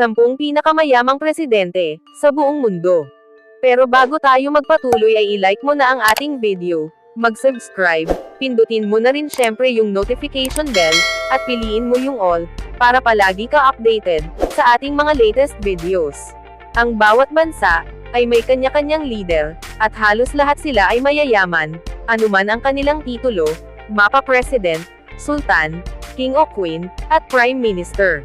Sampung pinakamayamang presidente sa buong mundo. Pero bago tayo magpatuloy ay i-like mo na ang ating video, mag-subscribe, pindutin mo na rin syempre yung notification bell, at piliin mo yung all, para palagi ka updated sa ating mga latest videos. Ang bawat bansa ay may kanya-kanyang leader, at halos lahat sila ay mayayaman, anuman ang kanilang titulo, mapa president, sultan, king o queen, at prime minister.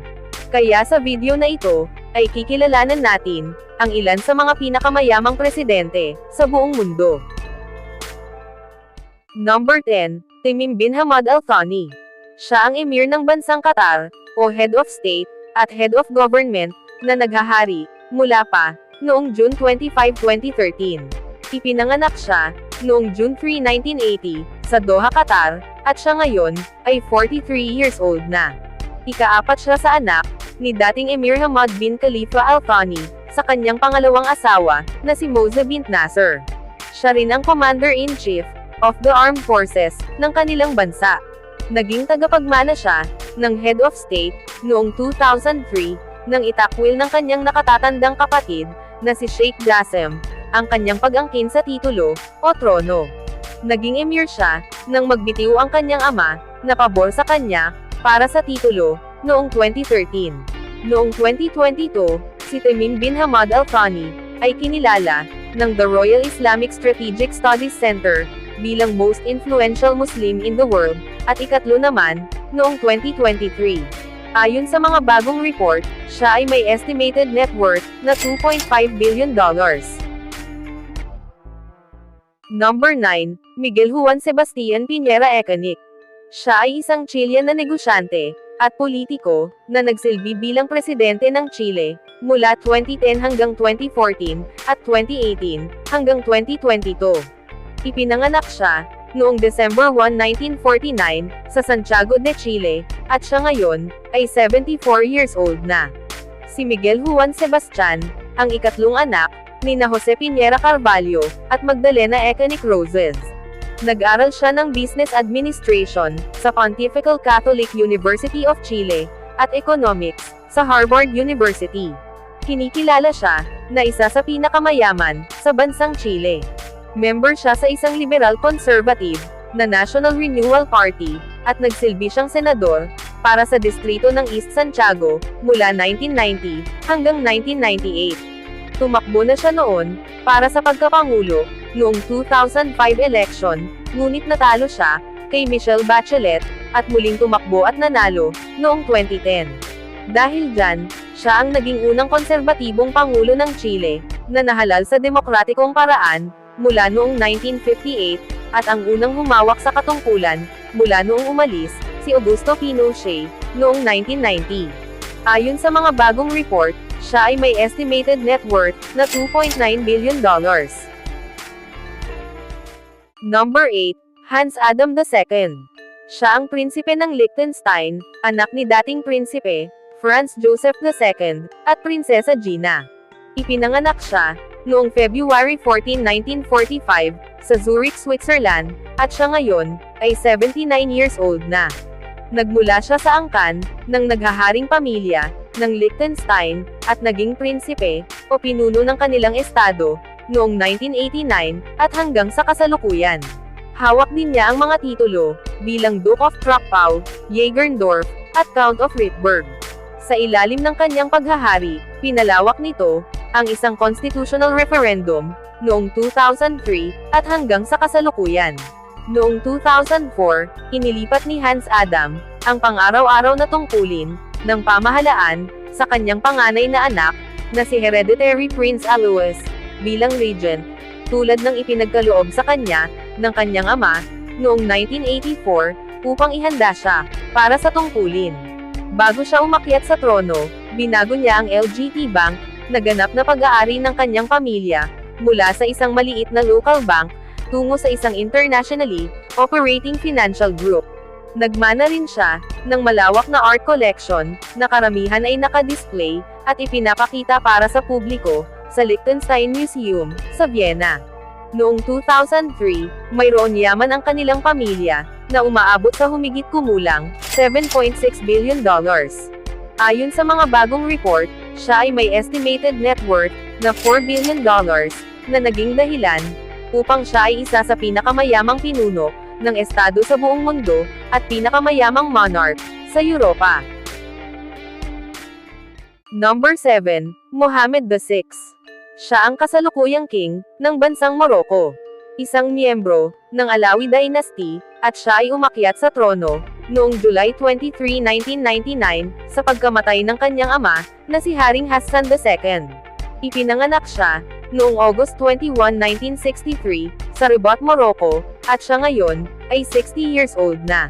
Kaya sa video na ito, ay kikilalanan natin, ang ilan sa mga pinakamayamang presidente, sa buong mundo. Number 10, Tamim bin Hamad Al Thani. Siya ang emir ng bansang Qatar, o head of state, at head of government, na naghahari, mula pa, noong June 25, 2013. Ipinanganak siya, noong June 3, 1980, sa Doha, Qatar, at siya ngayon, ay 43 years old na. Ikaapat siya sa anak, ni dating Emir Hamad bin Khalifa Al Thani, sa kanyang pangalawang asawa, na si Moza bint Nasser. Siya rin ang Commander-in-Chief, of the Armed Forces, ng kanilang bansa. Naging tagapagmana siya, ng Head of State, noong 2003, nang itakwil ng kanyang nakatatandang kapatid, na si Sheikh Jasem, ang kanyang pag-angkin sa titulo, o trono. Naging emir siya, nang magbitiw ang kanyang ama, na pabor sa kanya, para sa titulo, noong 2013. Noong 2022, si Tamim bin Hamad Al Thani, ay kinilala, ng the Royal Islamic Strategic Studies Center, bilang most influential Muslim in the world, at ikatlo naman, noong 2023. Ayon sa mga bagong report, siya ay may estimated net worth na 2.5 billion dollars. Number 9, Miguel Juan Sebastian Piñera Ecanic. Siya ay isang Chilean na negosyante, at politiko, na nagsilbi bilang presidente ng Chile, mula 2010 hanggang 2014, at 2018, hanggang 2022. Ipinanganak siya, noong December 1, 1949, sa Santiago de Chile, at siya ngayon, ay 74 years old na. Si Miguel Juan Sebastian, ang ikatlong anak, ni na Jose Piñera Carvalho, at Magdalena Ecanic Roses. Nag-aral siya ng Business Administration, sa Pontifical Catholic University of Chile, at Economics, sa Harvard University. Kinikilala siya, na isa sa pinakamayaman, sa bansang Chile. Member siya sa isang liberal conservative, na National Renewal Party, at nagsilbi siyang senador, para sa distrito ng East Santiago, mula 1990, hanggang 1998. Tumakbo na siya noon, para sa pagkapangulo, noong 2005 election, ngunit natalo siya, kay Michelle Bachelet, at muling tumakbo at nanalo, noong 2010. Dahil dyan, siya ang naging unang konserbatibong pangulo ng Chile, na nahalal sa demokratikong paraan, mula noong 1958, at ang unang humawak sa katungkulan, mula noong umalis, si Augusto Pinochet, noong 1990. Ayon sa mga bagong report, siya ay may estimated net worth na 2.9 billion dollars. Number 8, Hans Adam II. Siya ang prinsipe ng Liechtenstein, anak ni dating prinsipe, Franz Joseph II, at Prinsesa Gina. Ipinanganak siya, noong February 14, 1945, sa Zurich, Switzerland, at siya ngayon, ay 79 years old na. Nagmula siya sa angkan, ng naghaharing pamilya, ng Liechtenstein, at naging prinsipe, o pinuno ng kanilang estado, noong 1989, at hanggang sa kasalukuyan. Hawak din niya ang mga titulo, bilang Duke of Krakow, Jägerndorf, at Count of Rittberg. Sa ilalim ng kanyang paghahari, pinalawak nito, ang isang constitutional referendum, noong 2003, at hanggang sa kasalukuyan. Noong 2004, inilipat ni Hans Adam, ang pang-araw-araw na tungkulin, ng pamahalaan, sa kanyang panganay na anak, na si Hereditary Prince Alois, bilang regent, tulad ng ipinagkaloob sa kanya, ng kanyang ama, noong 1984, upang ihanda siya, para sa tungkulin. Bago siya umakyat sa trono, binago niya ang LGT Bank, na ganap na pag-aari ng kanyang pamilya, mula sa isang maliit na local bank, tungo sa isang internationally operating financial group. Nagmana rin siya ng malawak na art collection na karamihan ay naka-display at ipinapakita para sa publiko sa Liechtenstein Museum sa Vienna. Noong 2003, mayroon yaman ang kanilang pamilya na umaabot sa humigit kumulang 7.6 billion dollars. Ayon sa mga bagong report, siya ay may estimated net worth na 4 billion dollars na naging dahilan upang siya ay isa sa pinakamayamang pinuno ng estado sa buong mundo at pinakamayamang monarch sa Europa. Number 7, Mohammed VI. Siya ang kasalukuyang king ng bansang Morocco. Isang miyembro ng Alawi Dynasty at siya ay umakyat sa trono noong July 23, 1999 sa pagkamatay ng kanyang ama na si Haring Hassan II. Ipinanganak siya noong August 21, 1963 sa Rabat, Morocco at siya ngayon ay 60 years old na.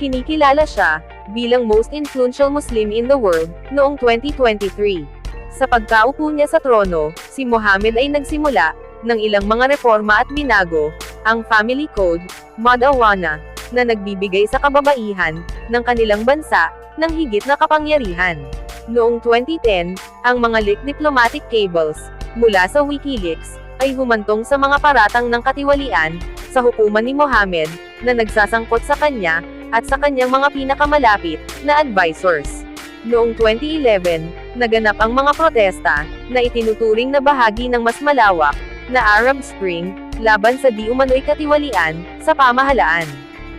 Kinikilala siya bilang most influential Muslim in the world noong 2023. Sa pagkaupo niya sa trono, si Mohammed ay nagsimula ng ilang mga reforma at binago ang Family Code, Madawana, na nagbibigay sa kababaihan ng kanilang bansa ng higit na kapangyarihan. Noong 2010, ang mga leaked diplomatic cables mula sa WikiLeaks ay humantong sa mga paratang ng katiwalian sa hukuman ni Mohammed na nagsasangkot sa kanya at sa kanyang mga pinakamalapit na advisors. Noong 2011, naganap ang mga protesta na itinuturing na bahagi ng mas malawak na Arab Spring laban sa di umano'y katiwalian sa pamahalaan.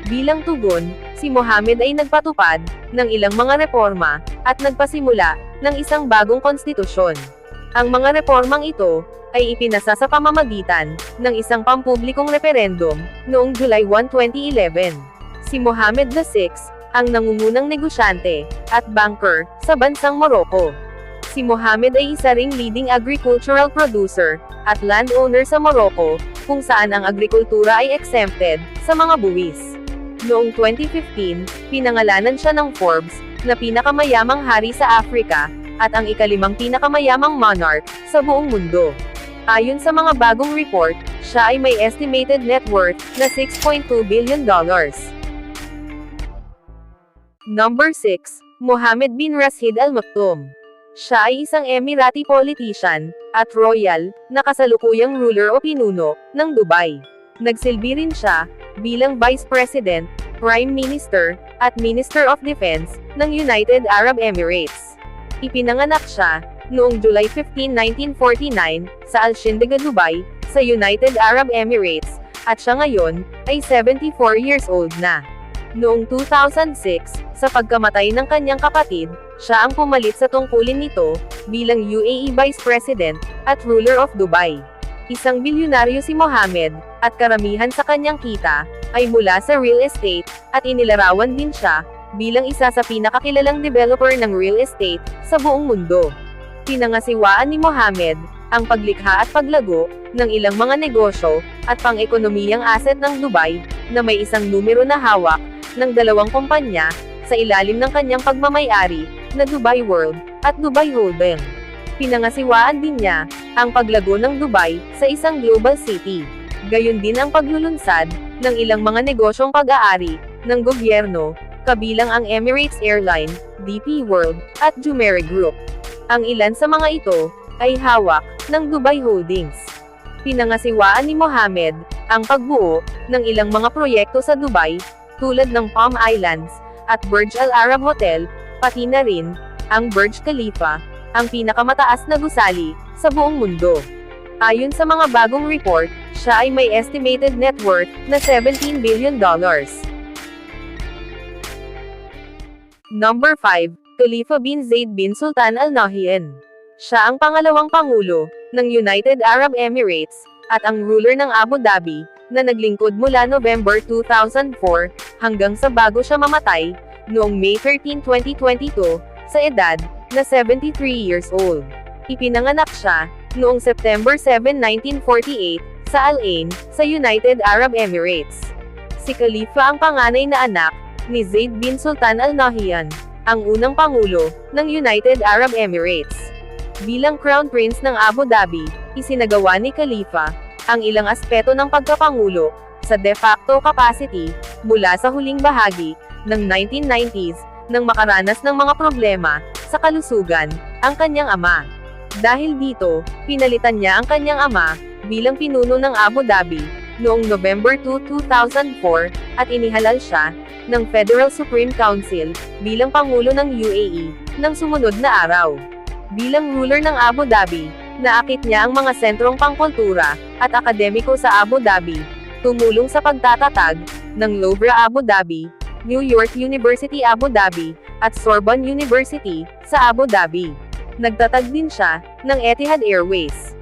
Bilang tugon, si Mohammed ay nagpatupad ng ilang mga reforma at nagpasimula ng isang bagong konstitusyon. Ang mga reformang ito ay ipinasa sa pamamagitan ng isang pampublikong referendum noong July 1, 2011. Si Mohammed VI ang nangungunang negosyante at banker sa bansang Morocco. Si Mohammed ay isa ring leading agricultural producer at landowner sa Morocco, kung saan ang agrikultura ay exempted sa mga buwis. Noong 2015, pinangalanan siya ng Forbes na pinakamayamang hari sa Africa at ang ikalimang pinakamayamang monarch sa buong mundo. Ayon sa mga bagong report, siya ay may estimated net worth na 6.2 billion dollars. Number 6, Mohammed bin Rashid Al Maktoum. Siya ay isang Emirati politician, at royal, na kasalukuyang ruler o pinuno, ng Dubai. Nagsilbi rin siya, bilang Vice President, Prime Minister, at Minister of Defense, ng United Arab Emirates. Ipinanganak siya, noong July 15, 1949, sa Al-Shindaga, Dubai, sa United Arab Emirates, at siya ngayon, ay 74 years old na. Noong 2006, sa pagkamatay ng kanyang kapatid, siya ang pumalit sa tungkulin nito, bilang UAE Vice President, at ruler of Dubai. Isang bilyonaryo si Mohammed, at karamihan sa kanyang kita, ay mula sa real estate, at inilarawan din siya, bilang isa sa pinakakilalang developer ng real estate, sa buong mundo. Pinangasiwaan ni Mohammed, ang paglikha at paglago, ng ilang mga negosyo, at pang-ekonomiyang asset ng Dubai, na may isang numero na hawak, ng dalawang kumpanya, sa ilalim ng kanyang pagmamayari, na Dubai World, at Dubai Holding. Pinangasiwaan din niya, ang paglago ng Dubai, sa isang global city. Gayon din ang paglulunsad, ng ilang mga negosyong pag-aari, ng gobyerno, kabilang ang Emirates Airline, DP World, at Jumeirah Group. Ang ilan sa mga ito, ay hawak, ng Dubai Holdings. Pinangasiwaan ni Mohammed, ang pagbuo, ng ilang mga proyekto sa Dubai, tulad ng Palm Islands, at Burj Al Arab Hotel, pati na rin, ang Burj Khalifa, ang pinakamataas na gusali, sa buong mundo. Ayon sa mga bagong report, siya ay may estimated net worth na 17 billion dollars. Number 5, Khalifa bin Zaid bin Sultan Al Nahyan. Siya ang pangalawang pangulo ng United Arab Emirates at ang ruler ng Abu Dhabi na naglingkod mula November 2004 hanggang sa bago siya mamatay noong May 13, 2022 sa edad na 73 years old. Ipinanganak siya noong September 7, 1948 sa Al Ain sa United Arab Emirates. Si Khalifa ang panganay na anak ni Zaid bin Sultan Al Nahyan, ang unang pangulo ng United Arab Emirates. Bilang Crown Prince ng Abu Dhabi, isinagawa ni Khalifa ang ilang aspeto ng pagkapangulo sa de facto capacity mula sa huling bahagi ng 1990s nang makaranas ng mga problema sa kalusugan ang kanyang ama. Dahil dito, pinalitan niya ang kanyang ama bilang pinuno ng Abu Dhabi noong November 2, 2004 at inihalal siya ng Federal Supreme Council bilang Pangulo ng UAE ng sumunod na araw. Bilang ruler ng Abu Dhabi, naakit niya ang mga sentrong pangkultura at akademiko sa Abu Dhabi, tumulong sa pagtatatag ng Louvre Abu Dhabi, New York University Abu Dhabi, at Sorbonne University sa Abu Dhabi. Nagtatag din siya ng Etihad Airways.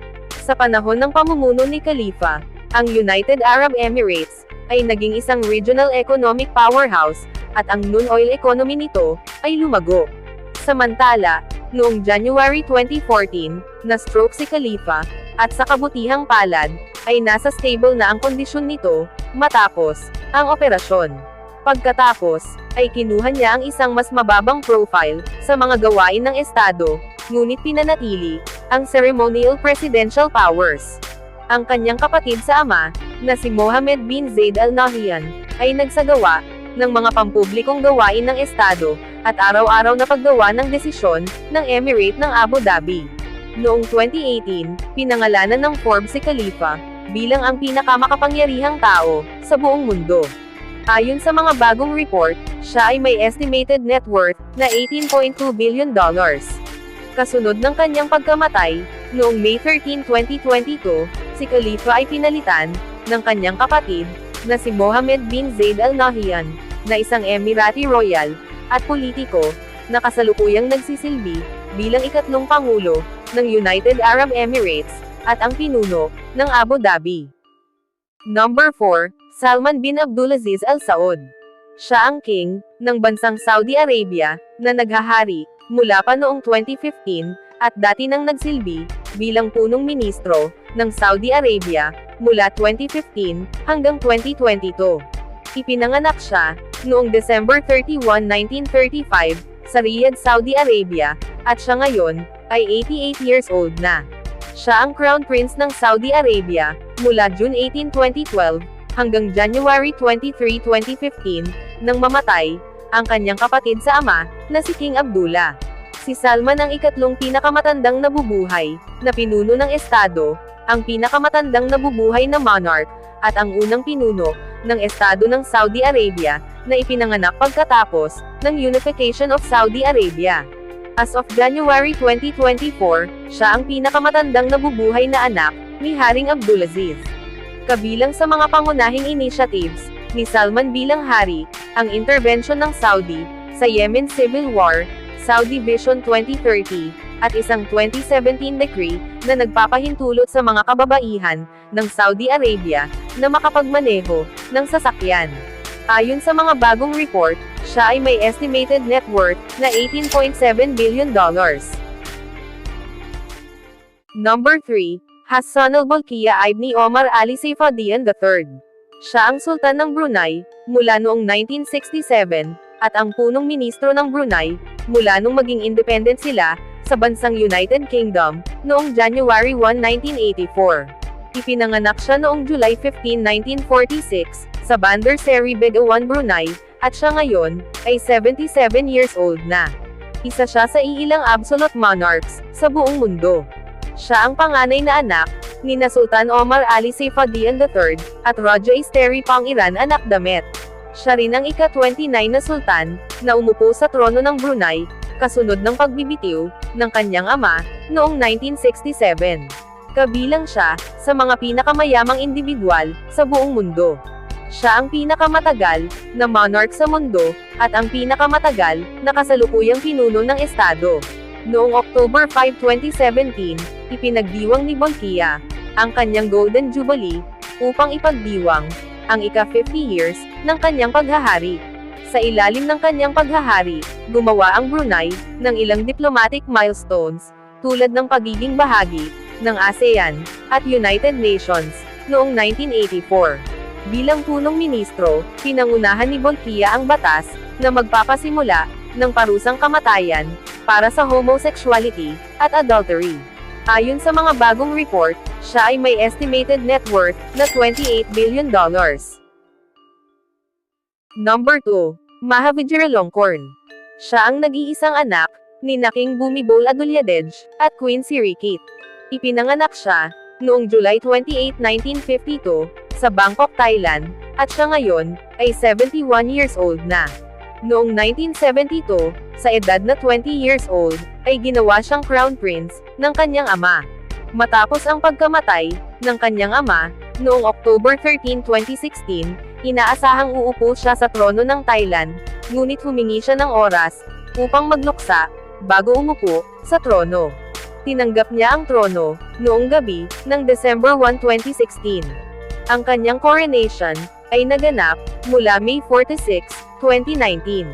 Sa panahon ng pamumuno ni Khalifa, ang United Arab Emirates ay naging isang regional economic powerhouse at ang noon oil economy nito ay lumago. Samantala, noong January 2014, na-stroke si Khalifa at sa kabutihang palad ay nasa stable na ang kondisyon nito matapos ang operasyon. Pagkatapos, ay kinuha niya ang isang mas mababang profile sa mga gawain ng Estado, ngunit pinanatili ang ceremonial presidential powers. Ang kanyang kapatid sa ama, na si Mohammed bin Zaid Al Nahyan, ay nagsagawa ng mga pampublikong gawain ng Estado at araw-araw na paggawa ng desisyon ng Emirate ng Abu Dhabi. Noong 2018, pinangalanan ng Forbes si Khalifa bilang ang pinakamakapangyarihang tao sa buong mundo. Ayon sa mga bagong report, siya ay may estimated net worth na 18.2 billion dollars. Kasunod ng kanyang pagkamatay, noong May 13, 2022, si Khalifa ay pinalitan ng kanyang kapatid na si Mohammed bin Zaid Al Nahyan, na isang Emirati Royal at politiko na kasalukuyang nagsisilbi bilang ikatlong pangulo ng United Arab Emirates at ang pinuno ng Abu Dhabi. Number 4, Salman bin Abdulaziz Al Saud. Siya ang king ng bansang Saudi Arabia na naghahari mula pa noong 2015 at dati nang nagsilbi bilang punong ministro ng Saudi Arabia mula 2015 hanggang 2022. Ipinanganak siya noong December 31, 1935 sa Riyadh, Saudi Arabia at siya ngayon ay 88 years old na. Siya ang Crown Prince ng Saudi Arabia, mula June 18, 2012, hanggang January 23, 2015, nang mamatay, ang kanyang kapatid sa ama, na si King Abdullah. Si Salman ang ikatlong pinakamatandang nabubuhay, na pinuno ng Estado, ang pinakamatandang nabubuhay na monarch, at ang unang pinuno, ng Estado ng Saudi Arabia, na ipinanganak pagkatapos, ng Unification of Saudi Arabia. As of January 2024, siya ang pinakamatandang nabubuhay na anak, ni Haring Abdulaziz. Kabilang sa mga pangunahing initiatives, ni Salman bilang hari, ang intervention ng Saudi, sa Yemen Civil War, Saudi Vision 2030, at isang 2017 decree, na nagpapahintulot sa mga kababaihan, ng Saudi Arabia, na makapagmaneho, ng sasakyan. Ayon sa mga bagong report, siya ay may estimated net worth na 18.7 billion dollars. Number 3, Hassan al-Bolkiah Ibn Omar Ali Saifuddin III. Siya ang sultan ng Brunei, mula noong 1967, at ang punong ministro ng Brunei, mula nung maging independent sila, sa bansang United Kingdom, noong January 1, 1984. Ipinanganak siya noong July 15, 1946, sa Bandar Seri Begawan, Brunei, at siya ngayon, ay 77 years old na. Isa siya sa iilang absolute monarchs, sa buong mundo. Siya ang panganay na anak, ni na Sultan Omar Ali Saifuddin III, at Raja Isteri Pangiran anak Damet. Siya rin ang ika-29 na sultan, na umupo sa trono ng Brunei, kasunod ng pagbibitiw, ng kanyang ama, noong 1967. Kabilang siya, sa mga pinakamayamang individual, sa buong mundo. Siya ang pinakamatagal, na monarch sa mundo, at ang pinakamatagal, na kasalukuyang pinuno ng Estado. Noong October 5, 2017, ipinagdiwang ni Bolkiah, ang kanyang Golden Jubilee, upang ipagdiwang, ang ika-50 years, ng kanyang paghahari. Sa ilalim ng kanyang paghahari, gumawa ang Brunei, ng ilang diplomatic milestones, tulad ng pagiging bahagi, ng ASEAN, at United Nations, noong 1984. Bilang punong ministro, pinangunahan ni Bolkiah ang batas, na magpapasimula, ng parusang kamatayan, para sa homosexuality, at adultery. Ayon sa mga bagong report, siya ay may estimated net worth na 28 billion dollars. Number 2, Mahavijira Longkorn. Siya ang nag-iisang anak, ni Naking Bumibol Adulyadej, at Queen Sirikit. Ipinanganak siya, noong July 28, 1952, sa Bangkok, Thailand, at siya ngayon, ay 71 years old na. Noong 1972, sa edad na 20 years old, ay ginawa siyang crown prince, ng kanyang ama. Matapos ang pagkamatay, ng kanyang ama, noong October 13, 2016, inaasahang uupo siya sa trono ng Thailand, ngunit humingi siya ng oras, upang magluksa, bago umupo, sa trono. Tinanggap niya ang trono, noong gabi, ng December 1, 2016. Ang kanyang coronation, ay naganap, mula May 46, 2019.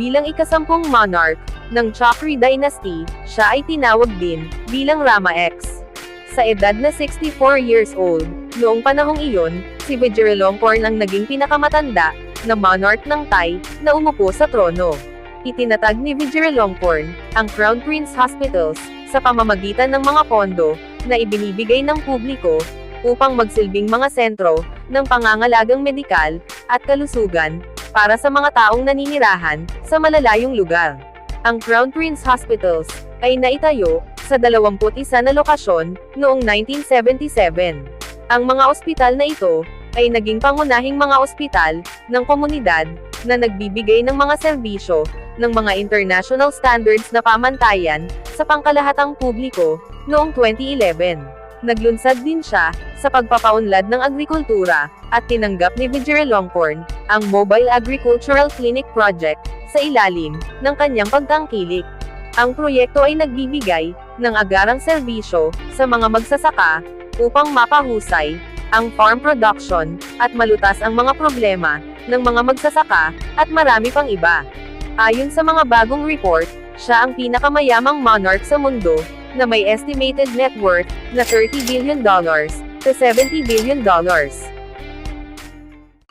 Bilang ikasampung monarch, ng Chakri Dynasty, siya ay tinawag din, bilang Rama X. Sa edad na 64 years old, noong panahong iyon, si Vajiralongkorn ang naging pinakamatanda, na monarch ng Thai, na umupo sa trono. Itinatag ni Vajiralongkorn, ang Crown Prince Hospitals, sa pamamagitan ng mga pondo, na ibinibigay ng publiko, upang magsilbing mga sentro, ng pangangalagang medikal, at kalusugan, para sa mga taong naninirahan, sa malalayong lugar. Ang Crown Prince Hospitals, ay naitayo, sa 21 na lokasyon, noong 1977. Ang mga ospital na ito, ay naging pangunahing mga ospital, ng komunidad, na nagbibigay ng mga serbisyo, ng mga international standards na pamantayan, sa pangkalahatang publiko, noong 2011. Naglunsad din siya, sa pagpapaunlad ng agrikultura, at tinanggap ni Vajiralongkorn, ang Mobile Agricultural Clinic Project, sa ilalim, ng kanyang pagtangkilik. Ang proyekto ay nagbibigay, ng agarang serbisyo, sa mga magsasaka, upang mapahusay, ang farm production, at malutas ang mga problema, ng mga magsasaka, at marami pang iba. Ayon sa mga bagong report, siya ang pinakamayamang monarch sa mundo, na may estimated net worth, na 30 billion dollars, to 70 billion dollars.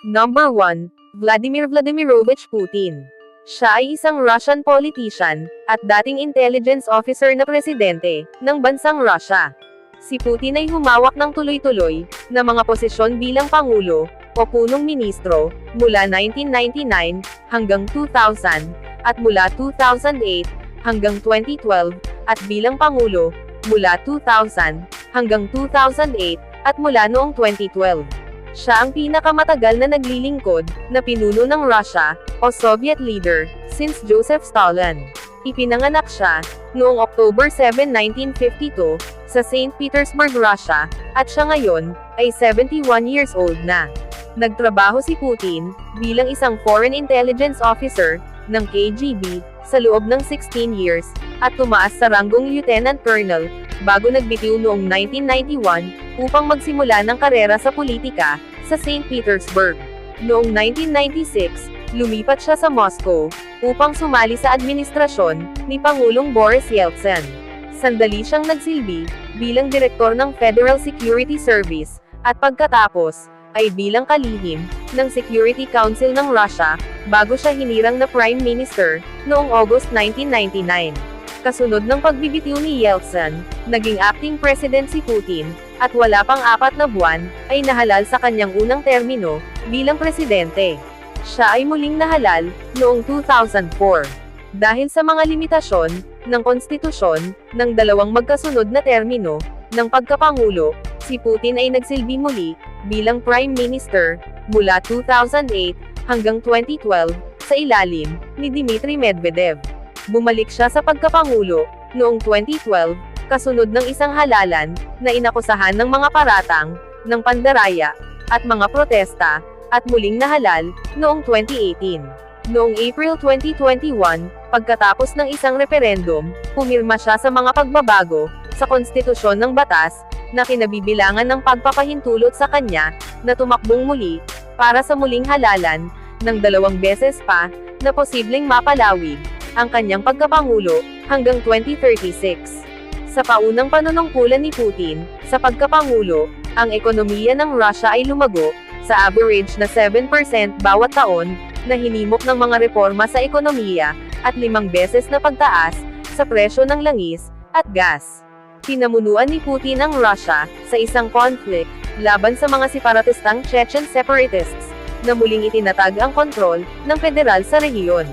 Number 1, Vladimir Vladimirovich Putin. Siya ay isang Russian politician, at dating intelligence officer na presidente, ng bansang Russia. Si Putin ay humawak ng tuloy-tuloy, na mga posisyon bilang Pangulo, o punong ministro, mula 1999, hanggang 2000, at mula 2008, hanggang 2012, at bilang Pangulo, mula 2000, hanggang 2008, at mula noong 2012. Siya ang pinakamatagal na naglilingkod, na pinuno ng Russia, o Soviet leader, since Joseph Stalin. Ipinanganak siya, noong October 7, 1952, sa St. Petersburg, Russia, at siya ngayon, ay 71 years old na. Nagtrabaho si Putin, bilang isang foreign intelligence officer, ng KGB, sa loob ng 16 years, at tumaas sa ranggong lieutenant colonel, bago nagbitiw noong 1991, upang magsimula ng karera sa politika, sa St. Petersburg. Noong 1996, lumipat siya sa Moscow, upang sumali sa administrasyon, ni Pangulong Boris Yeltsin. Sandali siyang nagsilbi, bilang direktor ng Federal Security Service, at pagkatapos, ay bilang kalihim, ng Security Council ng Russia, bago siya hinirang na Prime Minister, noong August 1999. Kasunod ng pagbibitiw ni Yeltsin, naging acting president si Putin, at wala pang apat na buwan, ay nahalal sa kanyang unang termino, bilang presidente. Siya ay muling nahalal, noong 2004. Dahil sa mga limitasyon, ng konstitusyon, ng dalawang magkasunod na termino, ng pagkapangulo, si Putin ay nagsilbi muli, bilang Prime Minister, mula 2008, hanggang 2012, sa ilalim, ni Dmitry Medvedev. Bumalik siya sa pagkapangulo, noong 2012, kasunod ng isang halalan, na inakusahan ng mga paratang, ng pandaraya, at mga protesta, at muling nahalal, noong 2018. Noong April 2021, pagkatapos ng isang referendum, pumirma siya sa mga pagbabago, sa konstitusyon ng batas, na kinabibilangan ng pagpapahintulot sa kanya, na tumakbong muli, para sa muling halalan, ng dalawang beses pa, na posibleng mapalawig, ang kanyang pagkapangulo, hanggang 2036. Sa paunang panunungkulan ni Putin, sa pagkapangulo, ang ekonomiya ng Russia ay lumago, sa average na 7% bawat taon, na hinimok ng mga reforma sa ekonomiya, at limang beses na pagtaas, sa presyo ng langis, at gas. Pinamunuan ni Putin ang Russia, sa isang conflict, laban sa mga separatistang Chechen separatists, na muling itinatag ang kontrol, ng federal sa rehiyon.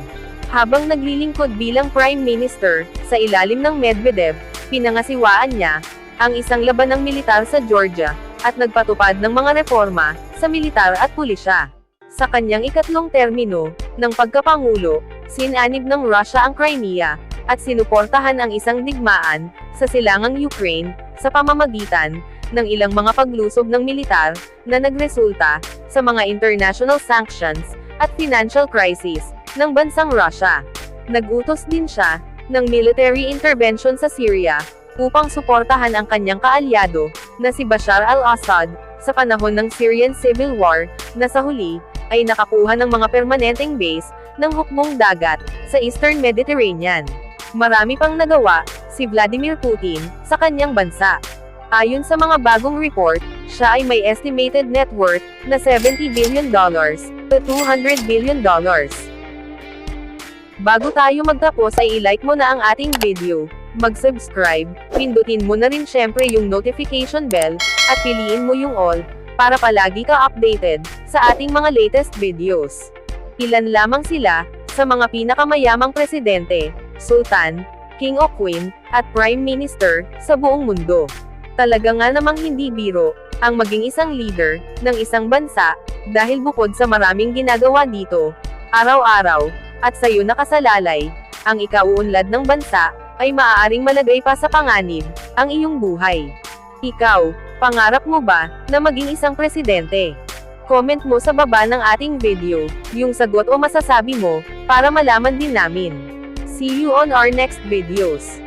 Habang naglilingkod bilang Prime Minister, sa ilalim ng Medvedev, pinangasiwaan niya, ang isang labanang militar sa Georgia, at nagpatupad ng mga reforma sa militar at pulisya. Sa kanyang ikatlong termino ng pagkapangulo, sinanib ng Russia ang Crimea at sinuportahan ang isang digmaan sa silangang Ukraine sa pamamagitan ng ilang mga paglusob ng militar na nagresulta sa mga international sanctions at financial crisis ng bansang Russia. Nagutos din siya ng military intervention sa Syria upang suportahan ang kanyang kaalyado na si Bashar al-Assad sa panahon ng Syrian Civil War na sa huli ay nakakuha ng mga permanenteng base ng hukbong dagat sa Eastern Mediterranean. Marami pang nagawa si Vladimir Putin sa kanyang bansa. Ayon sa mga bagong report, siya ay may estimated net worth na 70 billion dollars to 200 billion dollars. Bago tayo magtapos ay i-like mo na ang ating video, mag-subscribe, pindutin mo na rin syempre yung notification bell, at piliin mo yung all, para palagi ka updated sa ating mga latest videos. Ilan lamang sila sa mga pinakamayamang presidente, sultan, king o queen, at prime minister sa buong mundo. Talaga nga namang hindi biro ang maging isang leader ng isang bansa dahil bukod sa maraming ginagawa dito, araw-araw, at sa iyo nakasalalay, ang ikauunlad ng bansa ay maaaring malagay pa sa panganib ang iyong buhay. Ikaw, pangarap mo ba na maging isang presidente? Comment mo sa baba ng ating video yung sagot o masasabi mo para malaman din namin. See you on our next videos.